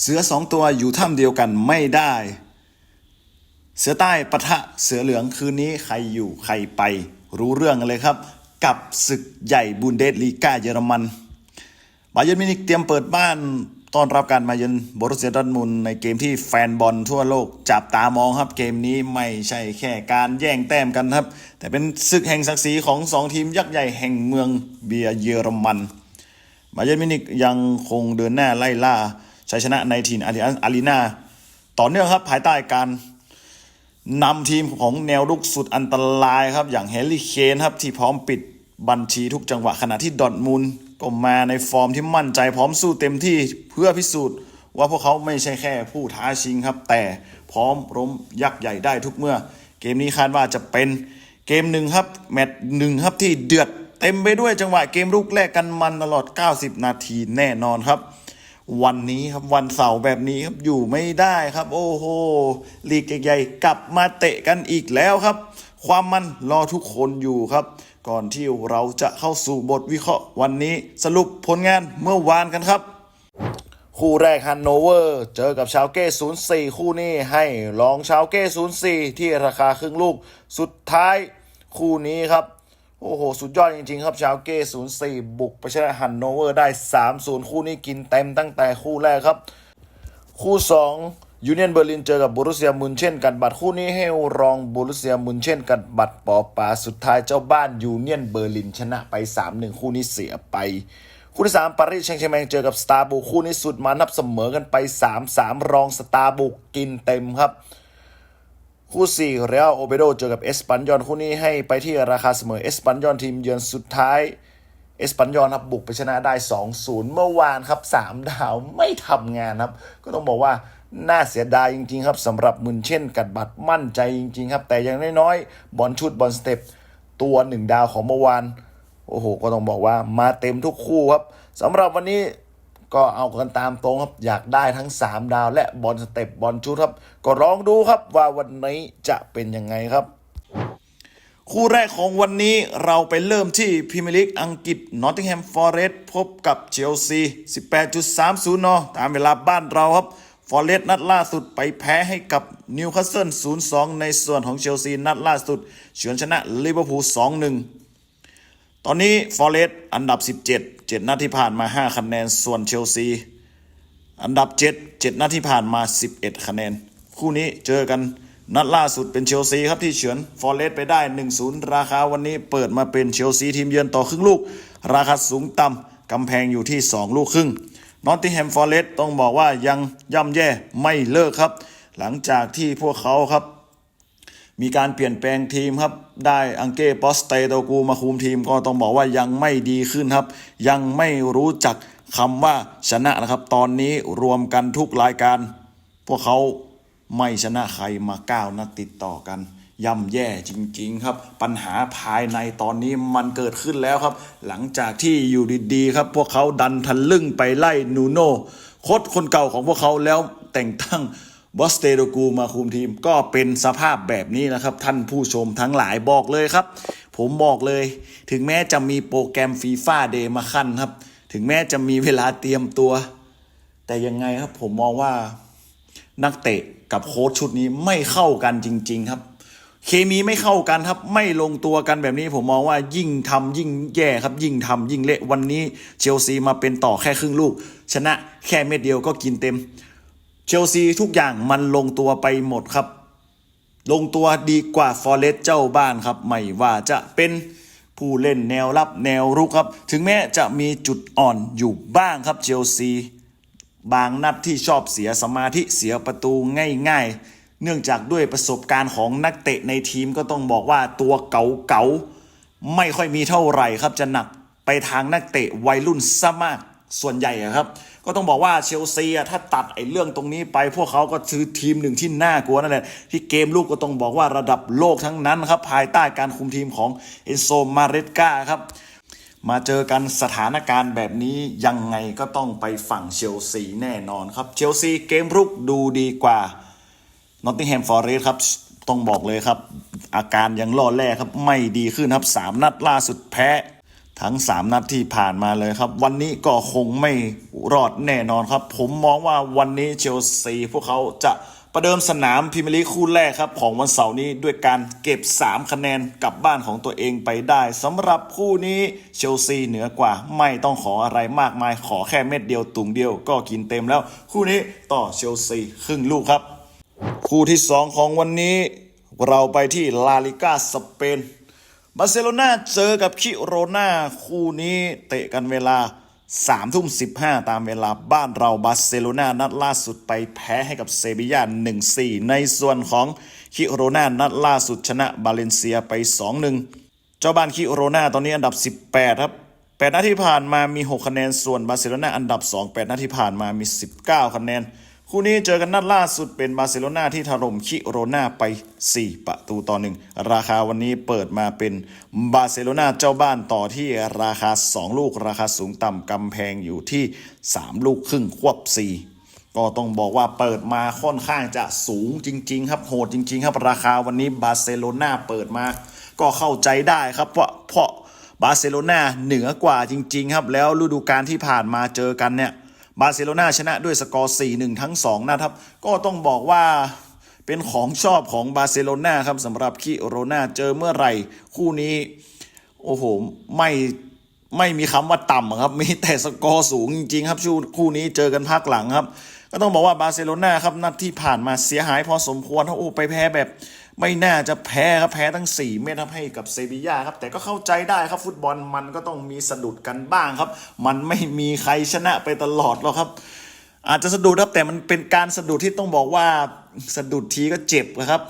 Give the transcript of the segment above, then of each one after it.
เสือสองตัวอยู่ถ้ำเดียวกันไม่ได้ เสือใต้ปะทะเสือเหลืองคืนนี้ใครอยู่ใครไป รู้เรื่องกันเลยครับ กับศึกใหญ่บุนเดสลีกาเยอรมันบาเยิร์นมินิกเตรียมเปิดบ้านต้อนรับการมาเยือนบรุสเซียดอร์ทมุนในเกมที่แฟนบอลทั่วโลกจับตามองครับเกมนี้ไม่ใช่แค่การแย่งแต้มกันครับ แต่เป็นศึกแห่งศักดิ์ศรีของสองทีมยักษ์ใหญ่แห่งเมืองเบียเยอรมันบาเยิร์นมินิกยังคงเดินหน้าไล่ล่า ชัยชนะในถิ่นอาริอันอารีนาต่อเนื่องครับภายใต้การนำทีมของแนวรุกสุดอันตรายครับ อย่างแฮร์รี่เคนครับ ที่พร้อมปิดบัญชีทุกจังหวะขณะที่ดอทมุนด์ก็มาในฟอร์มที่มั่นใจพร้อมสู้เต็มที่เพื่อพิสูจน์ ว่าพวกเขาไม่ใช่แค่ผู้ท้าชิงครับ แต่พร้อมล้มยักษ์ใหญ่ได้ทุกเมื่อ เกมนี้คาดว่าจะเป็นเกมหนึ่งครับ แมตช์หนึ่งครับที่เดือดเต็มไปด้วยจังหวะเกมลุกแลกกันมันตลอด 90 นาทีแน่นอนครับ วันนี้ครับวันเสาร์แบบนี้ครับอยู่ไม่ได้ครับ โอ้โหลีกใหญ่ๆกลับมาเตะกันอีกแล้วครับ ความมันรอทุกคนอยู่ครับ ก่อนที่เราจะเข้าสู่บทวิเคราะห์วันนี้สรุปผลงานเมื่อวานกันครับ คู่แรกฮันโนเวอร์เจอกับชาวเก้04 คู่นี้ให้ลองชาวเก้04 ที่ราคาครึ่งลูก สุดท้ายคู่นี้ครับ โอ้โห สุดยอดจริง ๆ ครับ ชาวเก้04บุกไปชนะฮันโนเวอร์ได้3-0คู่นี้กินเต็มตั้งแต่คู่แรกครับ คู่2ยูเนียนเบอร์ลินเจอกับบูรุเซียมุนเช่นกันบัตรคู่นี้ให้รองบูรุเซียมุนเช่นกันบัตรปอปาสุดท้ายเจ้าบ้านยูเนียนเบอร์ลินชนะไป 3-1 คู่นี้เสียไป คู่ที่ 3 ปารีสแชงเชร์แมงเจอกับสตาร์บุกคู่นี้สุดมานับเสมอกันไป 3-3 รองสตาร์บุกกินเต็มครับ คู่4เรอัลโอเบโดเจอกับเอสปันยอนคู่นี้ให้ไปที่ราคาเสมอเอสปันยอนทีมเยือนสุดท้ายเอสปันยอนครับบุกไปชนะได้ 2-0 เมื่อวานครับ 3 ดาวไม่ทำงานครับ ก็ต้องบอกว่าน่าเสียดายจริง ๆ ครับสำหรับมุนเช่นกัดบัตรมั่นใจจริง ๆ ครับ แต่อย่างน้อยๆบอลชุดบอลสเต็ปตัว 1 ดาวของเมื่อวาน โอ้โห ก็ต้องบอกว่ามาเต็มทุกคู่ครับสำหรับวันนี้ ก็เอากันตามตรงครับ อยากได้ทั้ง 3 ดาว และบอลสเต็ปบอลชุดครับ ก็ลองดูครับว่าวันนี้จะเป็นยังไงครับ คู่แรกของวันนี้เราไปเริ่มที่พรีเมียร์ลีกอังกฤษนอตติงแฮมฟอร์เรสต์พบกับเชลซี 18.30 น ตามเวลาบ้านเราครับฟอร์เรสต์นัดล่าสุดไปแพ้ให้กับนิวคาสเซิล 0-2 ในส่วนของเชลซีนัดล่าสุดเฉือนชนะลิเวอร์พูล 2-1 ตอนนี้ฟอร์เรสต์อันดับ 17 7 นัดที่ผ่านมา 5 คะแนน ส่วนเชลซี อันดับ 7 7 นัดที่ผ่านมา 11 คะแนน คู่นี้เจอกันนัดล่าสุดเป็นเชลซีครับที่เฉือนฟอร์เรสต์ไปได้ 1-0 ราคาวันนี้เปิดมาเป็นเชลซีทีมเยือนต่อครึ่งลูก ราคาสูงต่ำกำแพงอยู่ที่ 2 ลูกครึ่งนอตติงแฮมฟอร์เรสต์ต้องบอกว่ายังย่ำแย่ไม่เลิกครับ หลังจากที่พวกเขาครับ มีการเปลี่ยนแปลงทีมครับ ได้อังเก้ปอสเตโตกูมาคุมทีมก็ต้องบอกว่ายังไม่ดีขึ้นครับ ยังไม่รู้จักคำว่าชนะนะครับ ตอนนี้รวมกันทุกรายการ พวกเขาไม่ชนะใครมาเก้านัดติดต่อกันย่ำแย่จริง ๆ ครับ ปัญหาภายในตอนนี้มันเกิดขึ้นแล้วครับ หลังจากที่อยู่ดีๆครับ พวกเขาดันทันลึ่งไปไล่นูโน่โค้ชคนเก่าของพวกเขาแล้วแต่งตั้ง บอสเตโดกูมาคุมทีมก็เป็นสภาพแบบนี้นะครับ ท่านผู้ชมทั้งหลายบอกเลยครับ ผมบอกเลย ถึงแม้จะมีโปรแกรมฟีฟ่าเดย์มาขั้นครับ ถึงแม้จะมีเวลาเตรียมตัว แต่ยังไงครับผมมองว่านักเตะกับโค้ชชุดนี้ไม่เข้ากันจริง ๆ ครับ เคมีไม่เข้ากันครับ ไม่ลงตัวกันแบบนี้ ผมมองว่ายิ่งทำยิ่งแย่ครับ ยิ่งทำยิ่งเละวันนี้เชลซีมาเป็นต่อแค่ครึ่งลูก ชนะแค่เม็ดเดียวก็กินเต็ม เชลซีทุกอย่างมันลงตัวไปหมดครับ ลงตัวดีกว่าฟอร์เรสต์เจ้าบ้านครับ ไม่ว่าจะเป็นผู้เล่นแนวรับแนวรุกครับ ถึงแม้จะมีจุดอ่อนอยู่บ้างครับเชลซีบางนัดที่ชอบเสียสมาธิเสียประตูง่าย ๆ เนื่องจากด้วยประสบการณ์ของนักเตะในทีมก็ต้องบอกว่าตัวเก่าๆไม่ค่อยมีเท่าไหร่ครับจะหนักไปทางนักเตะวัยรุ่นซะมาก ส่วนใหญ่ครับ ก็ต้องบอกว่าเชลซีอะถ้าตัดไอ้เรื่องตรงนี้ไป พวกเขาก็คือทีมหนึ่งที่น่ากลัวนั่นแหละที่เกมลูกก็ต้องบอกว่าระดับโลกทั้งนั้นครับ ภายใต้การคุมทีมของเอนโซมาเรสกาครับ มาเจอกันสถานการณ์แบบนี้ยังไงก็ต้องไปฝั่งเชลซีแน่นอนครับเชลซีเกมรุกดูดีกว่านอตติงแฮมฟอร์เรสครับต้องบอกเลยครับ อาการยังล่อแร่ครับไม่ดีขึ้นครับ 3 นัดล่าสุดแพ้ ทั้ง 3 นัดที่ผ่านมาเลยครับ วันนี้ก็คงไม่รอดแน่นอนครับ ผมมองว่าวันนี้เชลซีพวกเขาจะประเดิมสนามพรีเมียร์ลีกคู่แรกครับของวันเสาร์นี้ด้วยการเก็บ 3 คะแนนกลับบ้านของตัวเองไปได้สำหรับคู่นี้เชลซีเหนือกว่าไม่ต้องขออะไรมากมายขอแค่เม็ดเดียวตุ่งเดียวก็กินเต็มแล้ว คู่นี้ต่อเชลซีครึ่งลูกครับ คู่ที่ 2 ของวันนี้ เราไปที่ลาลิกาสเปน บาร์เซโลนาเจอกับคิโรนาคู่นี้เตะกันเวลา3ทุ่ม15 ตามเวลาบ้านเราบาร์เซโลนานัดล่าสุดไปแพ้ให้กับเซบียา1-4 ในส่วนของคิโรนานัดล่าสุดชนะบาเลนเซียไป 2-1 เจ้าบ้านคิโรนาตอนนี้อันดับ 18 ครับ8นัดที่ผ่านมามี 6 คะแนน ส่วนบาร์เซโลนาอันดับ 2 8นัดที่ผ่านมามี 19 คะแนน คู่นี้เจอกันนัดล่าสุดเป็นบาร์เซโลนาที่ถล่มคิโรนาไป 4 ประตูต่อหนึ่งราคาวันนี้เปิดมาเป็นบาร์เซโลนาเจ้าบ้านต่อที่ราคา 2 ลูกราคาสูงต่ำกำแพงอยู่ที่ 3 ลูกครึ่งควบ 4 ก็ต้องบอกว่าเปิดมาค่อนข้างจะสูงจริง ๆ ครับโหดจริง ๆ ครับราคาวันนี้บาร์เซโลนาเปิดมา ก็เข้าใจได้ครับเพราะเพราะบาร์เซโลนาเหนือกว่าจริง ๆ ครับ แล้วฤดูกาลที่ผ่านมาเจอกันเนี่ย บาร์เซโลนาชนะด้วยสกอร์4-1 ทั้ง 2 นะครับ ก็ต้องบอกว่าเป็นของชอบของบาร์เซโลนาครับสำหรับคิโรนาเจอเมื่อไหร่ คู่นี้ โอ้โห ไม่ ไม่มีคำว่าต่ำครับ มีแต่สกอร์สูงจริงๆครับชูคู่นี้เจอกันภาคหลังครับ ก็ต้องบอกว่าบาร์เซโลนาครับนัดที่ผ่านมาเสียหายพอสมควรครับโอ้ไปแพ้แบบ ไม่น่าจะแพ้ครับแพ้ทั้ง 4 เม็ดครับให้กับเซบีย่าครับ แต่ก็เข้าใจได้ครับฟุตบอลมันก็ต้องมีสะดุดกันบ้างครับ มันไม่มีใครชนะไปตลอดหรอกครับ อาจจะสะดุดครับแต่มันเป็นการสะดุดที่ต้องบอกว่าสะดุดทีก็เจ็บนะครับ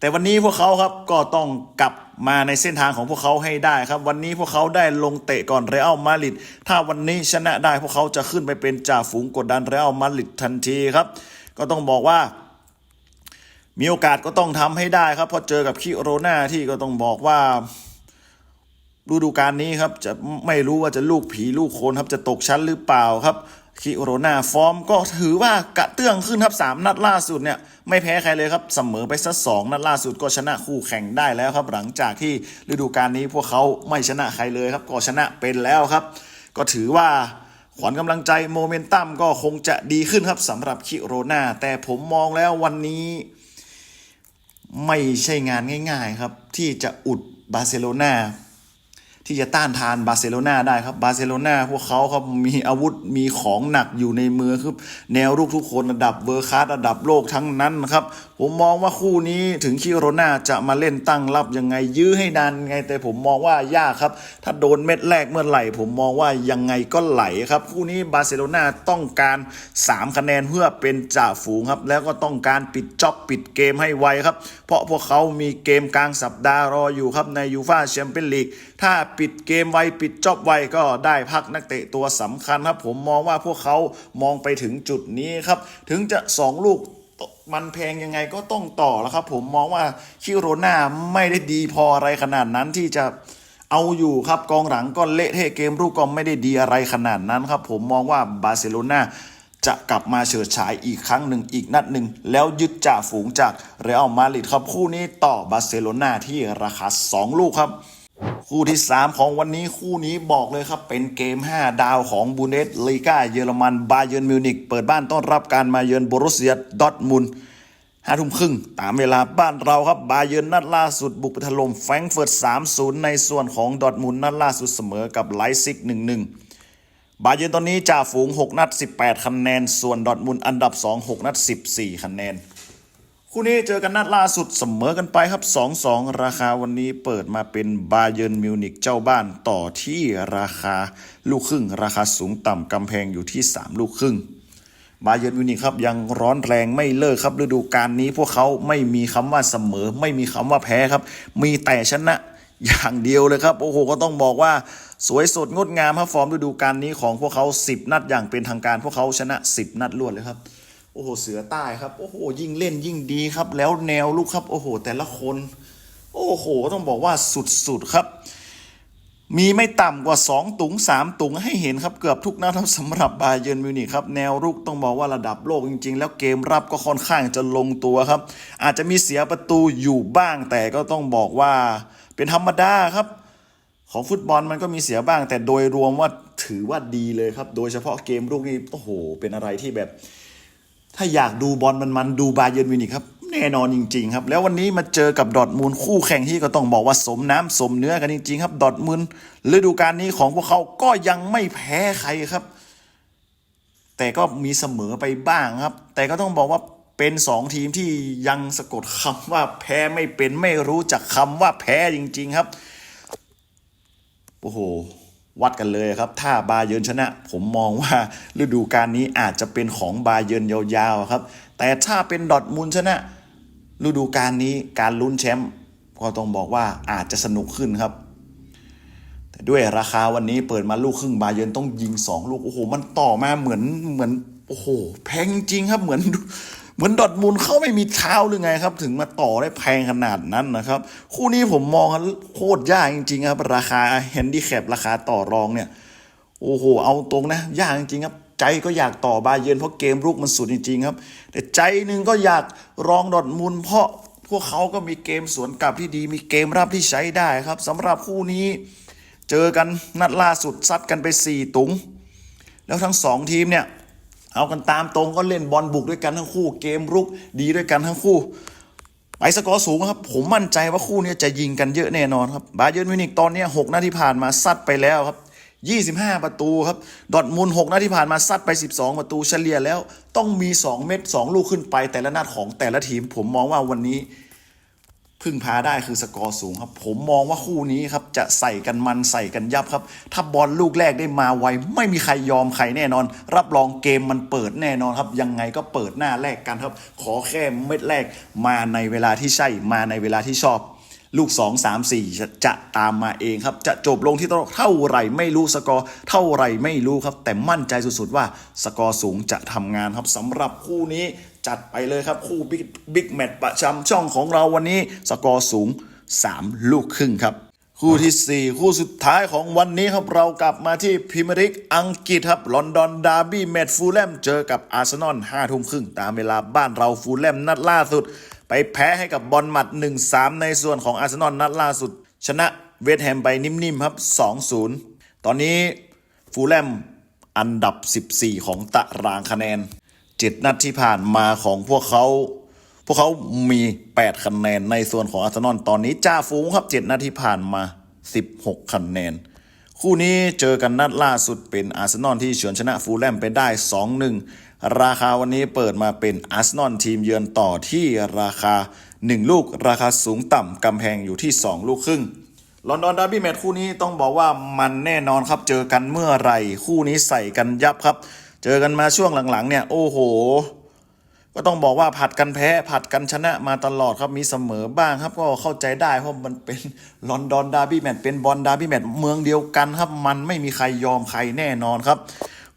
แต่วันนี้พวกเขาครับก็ต้องกลับมาในเส้นทางของพวกเขาให้ได้ครับ วันนี้พวกเขาได้ลงเตะก่อนเรอัลมาดริดถ้าวันนี้ชนะได้พวกเขาจะขึ้นไปเป็นจ่าฝูงกดดันเรอัลมาดริดทันทีครับ ก็ต้องบอกว่า มีโอกาสก็ต้องทำให้ได้ครับพราะเจอกับคิโรนาที่ก็ต้องบอกว่าฤดูกาลนี้ครับจะไม่รู้ว่าจะลูกผีลูกโคนครับจะตกชั้นหรือเปล่าครับ คิโรนาฟอร์มก็ถือว่ากระเตื้องขึ้นครับสามนัดล่าสุดเนี่ย ไม่แพ้ใครเลยครับ เสมอไปสักสองนัดล่าสุดก็ชนะคู่แข่งได้แล้วครับ หลังจากที่ฤดูกาลนี้พวกเขาไม่ชนะใครเลยครับ ก็ชนะเป็นแล้วครับ ก็ถือว่าขวัญกำลังใจโมเมนตัมก็คงจะดีขึ้นครับสำหรับคิโรนาแต่ผมมองแล้ววันนี้ ไม่ใช่งานง่าย ๆครับ ที่จะอุดบาร์เซโลนา ที่จะต้านทานบาร์เซโลนาได้ครับบาร์เซโลนาพวกเขาครับมีอาวุธมีของหนักอยู่ในมือคือแนวรุกทุกคนระดับเวอร์คลาสระดับโลกทั้งนั้นนะครับ ผมมองว่าคู่นี้ถึงคิโรนาจะมาเล่นตั้งรับยังไงยื้อให้นานไงแต่ผมมองว่ายากครับ ถ้าโดนเม็ดแรกเมื่อไหร่ ผมมองว่ายังไงก็ไหลครับคู่นี้บาร์เซโลนาต้องการ 3 คะแนนเพื่อเป็นจ่าฝูงครับแล้วก็ต้องการปิดจ็อบปิดเกมให้ไวครับ เพราะพวกเขามีเกมกลางสัปดาห์รออยู่ครับในยูฟาแชมเปี้ยนลีกถ้าปิดเกมไวปิดจอบไวก็ได้พักนักเตะตัวสำคัญครับ ผมมองว่าพวกเขามองไปถึงจุดนี้ครับ ถึงจะ 2 ลูกมันแพงยังไงก็ต้องต่อแล้วครับ ผมมองว่าคิโรนาไม่ได้ดีพออะไรขนาดนั้นที่จะเอาอยู่ครับกองหลังก็เละเทะเกมรูกก็ไม่ได้ดีอะไรขนาดนั้นครับ ผมมองว่าบาร์เซโลนาจะกลับมาเฉิดฉายอีกครั้งหนึ่งอีกนัดหนึ่ง แล้วยึดจ่าฝูงจากเรอัลมาดริดครับคู่นี้ต่อบาร์เซโลนาที่ราคา 2 ลูกครับ คู่ที่ 3 ของวันนี้คู่นี้บอกเลยครับ เป็นเกม 5 ดาวของบูเนสลีกาเยอรมันบาเยิร์นมิวนิกเปิดบ้านต้อนรับการมาเยือนบรุสเซียดอทมุนห้าทุ่มครึ่งตามเวลาบ้านเราครับ บาเยิร์นนัดล่าสุดบุกไปถล่มแฟรงเฟิร์ต3-0 ในส่วนของดอทมุนนัดล่าสุดเสมอกับไลซิก 1-1 บาเยิร์นตอนนี้จ่าฝูง 6 นัด 18 คะแนน ส่วนดอทมุนอันดับ 2 6 นัด 14 คะแนน คู่นี้เจอกันนัดล่าสุดเสมอกันไปครับ 2-2 ราคาวันนี้เปิดมาเป็นบาเยิร์นมิวนิกเจ้าบ้านต่อที่ราคาลูกครึ่ง ราคาสูงต่ำกำแพงอยู่ที่ 3 ลูกครึ่งบาเยิร์นมิวนิกครับยังร้อนแรงไม่เลิกครับฤดูกาลนี้พวกเขาไม่มีคำว่าเสมอ ไม่มีคำว่าแพ้ครับ มีแต่ชนะอย่างเดียวเลยครับ โอ้โห ก็ต้องบอกว่าสวยสดงดงามครับฟอร์มฤดูกาลนี้ของพวกเขา 10 นัดอย่างเป็นทางการ พวกเขาชนะ 10 นัดรวดเลยครับ โอ้โหเสือใต้ครับโอ้โหยิ่งเล่นยิ่งดีครับ แล้วแนวลูกครับ โอ้โห แต่ละคน โอ้โห ต้องบอกว่าสุดๆครับ มีไม่ต่ำกว่า 2 ตุง 3 ตุงให้เห็นครับเกือบทุกนัดครับสำหรับบาเยิร์นมิวนิกครับแนวรุกต้องบอกว่าระดับโลกจริง ๆ แล้วเกมรับก็ค่อนข้างจะลงตัวครับ อาจจะมีเสียประตูอยู่บ้าง แต่ก็ต้องบอกว่าเป็นธรรมดาครับของฟุตบอลมันก็มีเสียบ้าง แต่โดยรวมว่าถือว่าดีเลยครับ โดยเฉพาะเกมลูกนี้โอ้โห เป็นอะไรที่แบบ ถ้าอยากดูบอลมันๆดูบาเยิร์นมิวนิกครับแน่นอนจริงๆครับ แล้ววันนี้มาเจอกับดอทมูลคู่แข่งที่ก็ต้องบอกว่าสมน้ำสมเนื้อกันจริง ๆ ครับ ดอทมูลฤดูกาลนี้ของพวกเขาก็ยังไม่แพ้ใครครับ แต่ก็มีเสมอไปบ้างครับ แต่ก็ต้องบอกว่าเป็นสองทีมที่ยังสะกดคำว่าแพ้ไม่เป็นไม่รู้จักคำว่าแพ้จริง ๆ ครับโอ้โห วัดกันเลยครับถ้าบาเยินชนะ ผมมองว่าฤดูกาลนี้อาจจะเป็นของบาเยินยาวๆครับ แต่ถ้าเป็นดอทมุนด์ชนะ ฤดูกาลนี้การลุ้นแชมป์ก็ต้องบอกว่าอาจจะสนุกขึ้นครับ แต่ด้วยราคาวันนี้เปิดมาลูกครึ่งบาเยินต้องยิง 2 ลูก โอ้โห มันต่อมาเหมือนเหมือนโอ้โหแพงจริงครับเหมือน เหมือนดอร์ทมุนด์เขาไม่มีเท้าหรือไงครับ ถึงมาต่อได้แพงขนาดนั้นนะครับ คู่นี้ผมมองโคตรยากจริงๆครับ ราคาแฮนดี้แคปราคาต่อรองเนี่ย โอ้โห เอาตรงนะ ยากจริงๆครับ ใจก็อยากต่อบาเยนเพราะเกมรุกมันสุดจริงๆครับ แต่ใจหนึ่งก็อยากรองดอร์ทมุนด์เพราะพวกเขาก็มีเกมสวนกลับที่ดี มีเกมรับที่ใช้ได้ครับสำหรับคู่นี้เจอกันนัดล่าสุดซัดกันไป 4 ตุง แล้วทั้งสองทีมเนี่ย เอากันตามตรงก็เล่นบอลบุกด้วยกันทั้งคู่ เกมรุกดีด้วยกันทั้งคู่ไปสกอร์สูงครับ ผมมั่นใจว่าคู่นี้จะยิงกันเยอะแน่นอนครับ บาเยิร์นมิวนิกตอนนี้ 6นัดที่ผ่านมาซัดไปแล้วครับ 25 ประตูครับ ดอทมุน6นัดที่ผ่านมาซัดไป 12 ประตูเฉลี่ยแล้ว ต้องมี 2 เม็ด2ลูกขึ้นไปแต่ละนัดของแต่ละทีม ผมมองว่าวันนี้ พึ่งพาได้คือสกอร์สูงครับ ผมมองว่าคู่นี้ครับจะใส่กันมันใส่กันยับครับ ถ้าบอลลูกแรกได้มาไว ไม่มีใครยอมใครแน่นอน รับรองเกมมันเปิดแน่นอนครับ ยังไงก็เปิดหน้าแรกกันครับ ขอแค่เม็ดแรกมาในเวลาที่ใช่มาในเวลาที่ชอบ ลูก 2 3 4 จะจะตามมาเองครับ จะจบลงที่เท่าไหร่ไม่รู้สกอร์เท่าไหร่ไม่รู้ครับ แต่มั่นใจสุดๆว่าสกอร์สูงจะทำงานครับสำหรับคู่นี้ จัดไปเลยครับ คู่บิ๊กบิ๊กแมตช์ประจำช่องของเราวันนี้สกอร์สูง 3 ลูกครึ่งครับ คู่ทีสี่4 คู่สุดท้ายของวันนี้ครับเรากลับมาที่พรีเมียร์ลีกอังกฤษครับลอนดอนดาร์บี้แมตช์ฟูลแลมเจอกับอาร์เซนอล5ทุ่มครึ่งตามเวลาบ้านเราฟูลแลมนัดล่าสุด ไปแพ้ให้กับบอลหมัด 1-3 ในส่วนของอาร์เซนอลนัดล่าสุด ชนะเวสต์แฮมไปนิ่มๆครับ 2-0 ตอนนี้ฟูลแลมอันดับ 14 ของตารางคะแนน 7 นัดที่ผ่านมาของพวกเขา พวกเขามี 8 คะแนนในส่วนของอาร์เซนอลตอนนี้จ่าฝูงครับ 7 นัดที่ผ่านมา 16 คะแนน คู่นี้เจอกันนัดล่าสุดเป็นอาร์เซนอลที่เฉือนชนะฟูลแลมไปได้ 2-1 ราคาวันนี้เปิดมาเป็นอาร์เซนอลทีมเยือนต่อที่ราคา 1 ลูก ราคาสูงต่ำกำแพงอยู่ที่ 2 ลูกครึ่งลอนดอนดาร์บี้แมตช์คู่นี้ต้องบอกว่ามันแน่นอนครับเจอกันเมื่อไหร่ คู่นี้ใส่กันยับครับ เจอกันมาช่วงหลังๆเนี่ยโอ้โห ก็ต้องบอกว่าผัดกันแพ้ผัดกันชนะมาตลอดครับมีเสมอบ้างครับ ก็เข้าใจได้เพราะมันเป็นลอนดอนดาร์บี้แมตช์เป็นบอลดาร์บี้แมตช์เมืองเดียวกันครับ มันไม่มีใครยอมใครแน่นอนครับ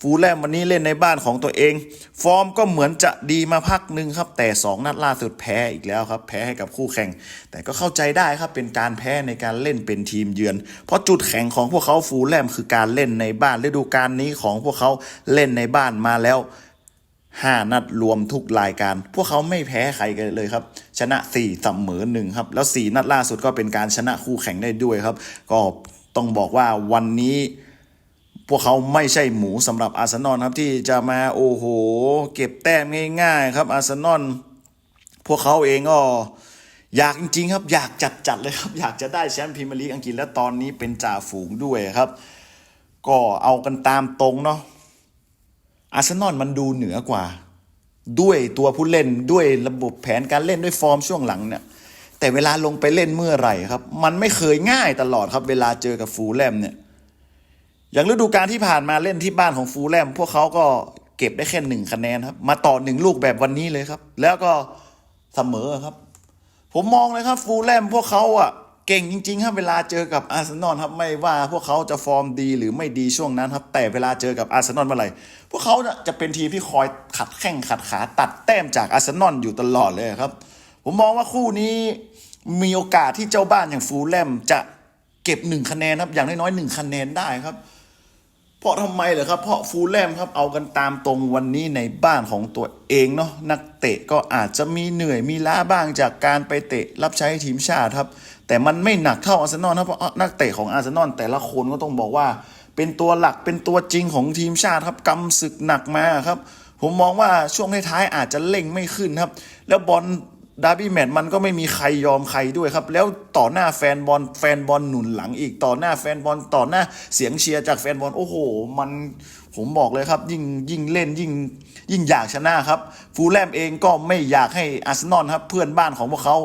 ฟูลแลมวันนี้เล่นในบ้านของตัวเอง ฟอร์มก็เหมือนจะดีมาพักหนึ่งครับ แต่ 2 นัดล่าสุดแพ้อีกแล้วครับ แพ้ให้กับคู่แข่ง แต่ก็เข้าใจได้ครับเป็นการแพ้ในการเล่นเป็นทีมเยือน เพราะจุดแข็งของพวกเขาฟูลแลมคือการเล่นในบ้านฤดูกาลนี้ของพวกเขาเล่นในบ้านมาแล้ว5 นัดรวมทุกรายการ พวกเขาไม่แพ้ใครกันเลยครับ ชนะ4เสมอหนึ่งครับ แล้ว 4 นัดล่าสุดก็เป็นการชนะคู่แข่งได้ด้วยครับ ก็ต้องบอกว่าวันนี้ พวกเขาไม่ใช่หมูสำหรับอาร์เซนอลครับที่จะมาโอ้โห เก็บแต้มง่าย ๆ ครับอาร์เซนอลพวกเขาเองก็อยากจริง ๆ ครับ อยากจัดๆเลยครับ อยากจะได้แชมป์พรีเมียร์ลีกอังกฤษและตอนนี้เป็นจ่าฝูงด้วยครับ ก็เอากันตามตรงเนาะอาร์เซนอลมันดูเหนือกว่า ด้วยตัวผู้เล่นด้วยระบบแผนการเล่นด้วยฟอร์มช่วงหลังเนี่ยแต่เวลาลงไปเล่นเมื่อไหร่ครับ มันไม่เคยง่ายตลอดครับ เวลาเจอกับฟูลแลมเนี่ย อย่างฤดูกาลที่ผ่านมาเล่นที่บ้านของฟูลแลม พวกเขาก็เก็บได้แค่หนึ่งคะแนนครับ มาต่อหนึ่งลูกแบบวันนี้เลยครับ แล้วก็เสมอครับ ผมมองเลยครับฟูลแลมพวกเขาอะเก่งจริงๆครับเวลาเจอกับอาร์เซนอลครับไม่ว่าพวกเขาจะฟอร์มดีหรือไม่ดีช่วงนั้นครับแต่เวลาเจอกับอาร์เซนอลเมื่อไหร่พวกเขาจะเป็นทีมที่คอยขัดแข้งขัดขาตัดแต้มจากอาร์เซนอลอยู่ตลอดเลยครับ ผมมองว่าคู่นี้มีโอกาสที่เจ้าบ้านอย่างฟูลแลมจะเก็บหนึ่งคะแนนครับอย่างน้อยๆหนึ่งคะแนนได้ครับ เพราะทำไมเหรอครับ เพราะฟูลแลมครับเอากันตามตรงวันนี้ในบ้านของตัวเองเนาะนักเตะก็อาจจะมีเหนื่อยมีล้าบ้างจากการไปเตะรับใช้ทีมชาติครับ แต่มันไม่หนักเท่าอาร์เซนอลนะเพราะนักเตะของอาร์เซนอลแต่ละคนก็ต้องบอกว่า เป็นตัวหลักเป็นตัวจริงของทีมชาติครับกำศึกหนักมาครับ ผมมองว่าช่วงท้ายๆอาจจะเล่งไม่ขึ้นครับ แล้วบอล ดาร์บี้แมตช์มันก็ไม่มีใครยอมใครด้วยครับ แล้วต่อหน้าแฟนบอลแฟนบอลหนุนหลังอีกต่อหน้าแฟนบอลต่อหน้าเสียงเชียร์จากแฟนบอลโอ้โห มันผมบอกเลยครับ ยิ่งยิ่งเล่นยิ่งยิ่งอยากชนะครับ ฟูลแลมเองก็ไม่อยากให้อาร์เซนอลครับเพื่อนบ้านของพวกเขา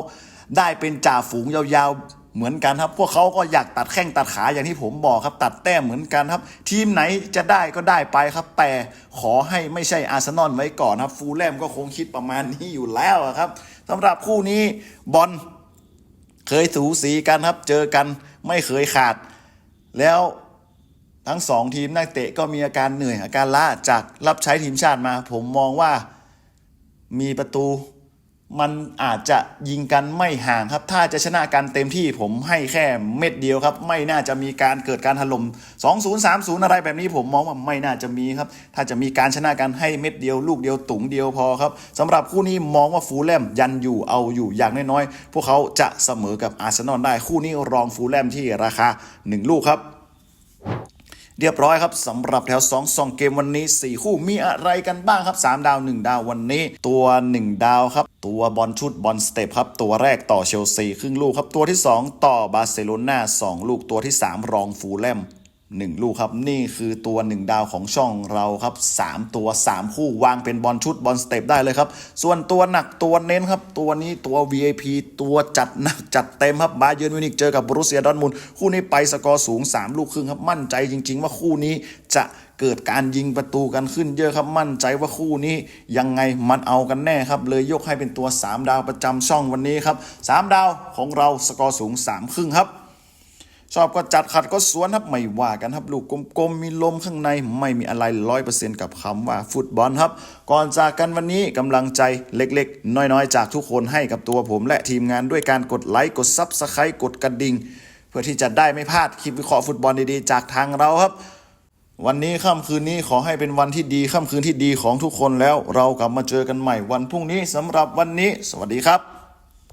ได้เป็นจ่าฝูงยาวๆเหมือนกันครับ พวกเขาก็อยากตัดแข้งตัดขาอย่างที่ผมบอกครับ ตัดแต้มเหมือนกันครับ ทีมไหนจะได้ก็ได้ไปครับ แต่ขอให้ไม่ใช่อาร์เซนอลไว้ก่อนครับ ฟูลแลมก็คงคิดประมาณนี้อยู่แล้วครับ สำหรับคู่นี้บอลเคยสูสีกันครับ เจอกันไม่เคยขาด แล้วทั้งสองทีมนักเตะก็มีอาการเหนื่อยอาการล้าจากรับใช้ทีมชาติมา ผมมองว่ามีประตู มันอาจจะยิงกันไม่ห่างครับ ถ้าจะชนะกันเต็มที่ผมให้แค่เม็ดเดียวครับ ไม่น่าจะมีการเกิดการถล่ม2-0 3-0 อะไรแบบนี้ผมมองว่าไม่น่าจะมีครับ ถ้าจะมีการชนะกันให้เม็ดเดียว ลูกเดียวตุงเดียวพอครับสำหรับคู่นี้มองว่าฟูลแลมยันอยู่เอาอยู่อย่างน้อยๆ พวกเขาจะเสมอกับอาร์เซนอลได้คู่นี้รองฟูลแลมที่ราคา 1 ลูกครับเรียบร้อยครับสำหรับแถว2 2เกมวันนี้ 4 คู่มีอะไรกันบ้างครับ 3 ดาว 1 ดาววันนี้ ตัว 1 ดาวครับ ตัวบอลชุดบอลสเตปครับ ตัวแรกต่อเชลซีครึ่งลูกครับ ตัวที่ 2 ต่อบาร์เซโลนา2ลูกตัวที่ 3 รองฟูลแลม1 ลูกครับ นี่คือตัว 1 ดาวของช่องเราครับ 3 ตัว 3 คู่วางเป็นบอลชุดบอลสเตปได้เลยครับ ส่วนตัวหนักตัวเน้นครับ ตัวนี้ตัว VIP ตัวจัดหนักจัดเต็มครับบาเยิร์นมิวนิกเจอกับบรูเซียดอร์ทมุนคู่นี้ไปสกอร์สูง 3 ลูกครึ่งครับมั่นใจจริง ๆ ว่าคู่นี้จะ เกิดการยิงประตูกันขึ้นเยอะครับมั่นใจว่าคู่นี้ยังไงมันเอากันแน่ครับ เลยยกให้เป็นตัว 3 ดาวประจำช่องวันนี้ครับ 3 ดาวของเราสกอร์สูง3ครึ่งครับชอบก็จัดขัดก็สวนครับไม่ว่ากันครับ ลูกกลมๆ มีลมข้างในไม่มีอะไรร้อยเปอร์เซ็นต์กับคำว่าฟุตบอลครับ ก่อนจากกันวันนี้กำลังใจเล็กๆ น้อยๆ จากทุกคนให้กับตัวผมและทีมงานด้วยการกดไลค์ กดซับสไครต์กดกระดิ่ง เพื่อที่จะได้ไม่พลาดคลิปวิเคราะห์ฟุตบอลดีๆ จากทางเราครับ วันนี้ค่ำคืนนี้ขอให้เป็นวันที่ดีค่ำคืนที่ดีของทุกคนแล้ว เรากลับมาเจอกันใหม่วันพรุ่งนี้สำหรับวันนี้ สวัสดีครับ